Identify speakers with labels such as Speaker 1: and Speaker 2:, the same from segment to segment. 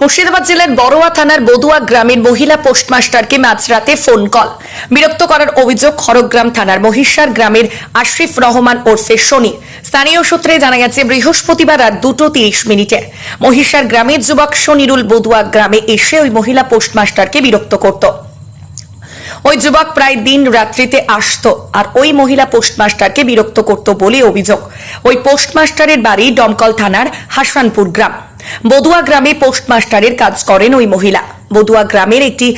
Speaker 1: মুর্শিদাবাদ জেলার বড়োয়া থানার বদুয়া গ্রামের মহিলা পোস্টমাস্টারকে মাঝরাতে ফোন কল। বিরক্ত করার অভিযোগ খড়গ্রাম থানার মহিষার গ্রামের আশরিফ রহমান ওরফে শনি। স্থানীয় সূত্রে জানা গেছে, বৃহস্পতিবার রাত দুটো তিরিশ মিনিটে মহিষার গ্রামের যুবক শনিরুল বদুয়া গ্রামে এসে ওই মহিলা পোস্টমাস্টারকে বিরক্ত করত। ওই যুবক প্রায় দিন রাত্রিতে আসতো আর ওই মহিলা পোস্টমাস্টারকে বিরক্ত করত বলে অভিযোগ। ওই পোস্টমাস্টারের বাড়ি ডমকল থানার হাসানপুর গ্রাম। বদুয়া গ্রামে পোস্টমাস্টারের কাজ করেন ওই মহিলা। বদুয়া গ্রামের একটি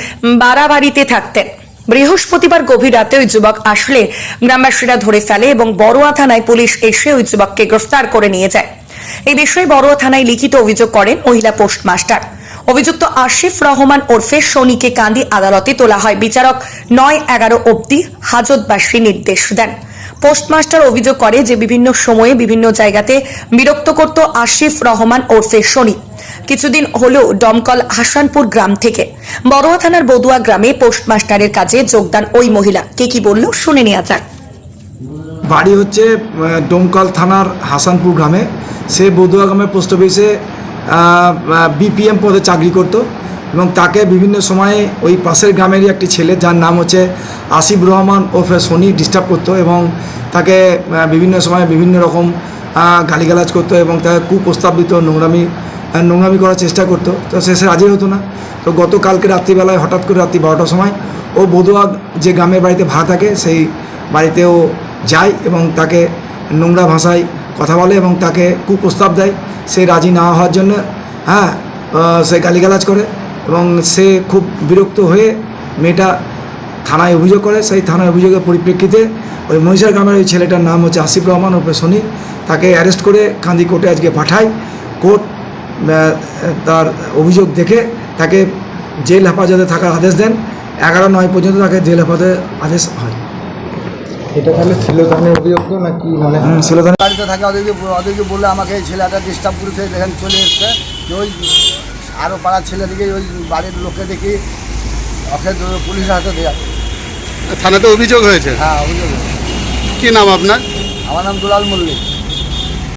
Speaker 1: বাড়া বাড়িতে থাকতেন। বৃহস্পতিবার গভীর রাতে ওই যুবক আসলে গ্রামবাসীরা ধরে ফেলে এবং বড়োয়া থানায় পুলিশ এসে ওই যুবককে গ্রেফতার করে নিয়ে যায়। এই বিষয়ে বড়োয়া থানায় লিখিত অভিযোগ করেন মহিলা পোস্টমাস্টার। অভিযুক্ত আশিফ রহমান ওরফে শনিকে কান্দি আদালতে তোলা হয়। বিচারক নয় এগারো অবধি হাজতবাসী নির্দেশ দেন। পোস্টমাস্টার অভিযোগ করে যে বিভিন্ন সময়ে বিভিন্ন জায়গাতে বিরক্ত করত আশিফ রহমান ওরফে শনি। কিছুদিন হলেও দমকল হাসানপুর গ্রাম থেকে। বড়োয়া থানার বদুয়া গ্রামে পোস্টমাস্টারের কাজে যোগদান ওই মহিলা। কে কি বলল শুনে নেওয়া যাক।
Speaker 2: বাড়ি হচ্ছে আহ, ডোমকল থানার হাসানপুর গ্রামে। সে বদুয়া গ্রামের পোস্ট অফিসে বিপিএম পদে চাকরি করত এবং তাকে বিভিন্ন সময়ে ওই পাশের গ্রামেরই একটি ছেলে যার নাম হচ্ছে আসিফ রহমান ওফে সোনি ডিস্টার্ব করতো এবং তাকে বিভিন্ন সময় বিভিন্ন রকম গালিগালাজ করতো এবং তাকে কুপ্রস্তাব দিত, নোংরামি নোংরামি করার চেষ্টা করতো। তো সে সে রাজি হতো না। তো গতকালকে রাত্রিবেলায় হঠাৎ করে রাত্রি বারোটার সময় ও বদুয়া যে গ্রামের বাড়িতে ভাড়া থাকে, সেই বাড়িতেও যায় এবং তাকে নোংরা ভাষায় কথা বলে এবং তাকে কুপ্রস্তাব দেয়। সে রাজি না হওয়ার জন্য হ্যাঁ সে গালিগালাজ করে এবং সে খুব বিরক্ত হয়ে মেয়েটা থানায় অভিযোগ করে সেই থানায় অভিযোগের পরিপ্রেক্ষিতে ওই মহিষার গ্রামের ওই ছেলেটার নাম হচ্ছে আসিফ রহমান ওপে শনি তাকে অ্যারেস্ট করে কান্দি কোর্টে আজকে পাঠায়। কোর্ট তার অভিযোগ দেখে তাকে জেল হেফাজতে থাকার আদেশ দেন। এগারো নয় পর্যন্ত তাকে জেল হেফাজতে আদেশ হয়।
Speaker 3: এটা তাহলে ছিল ধরনের অভিযোগ তো নাকি মানে
Speaker 2: শিলদান
Speaker 4: বাড়িতে থাকে ওদেরকে ওদেরকে বললে আমাকে এই ছেলেটা ডিস্টার্ব করেছে এখানে চলে এসছে। যে ওই আরও পাড়ার ছেলেদিকে ওই বাড়ির লোককে দেখি ওকে পুলিশের হাতে দেওয়া
Speaker 5: থানাতে অভিযোগ হয়েছে?
Speaker 4: হ্যাঁ অভিযোগ
Speaker 5: কি নাম আপনার?
Speaker 4: আমার নাম দুলাল মল্লিক।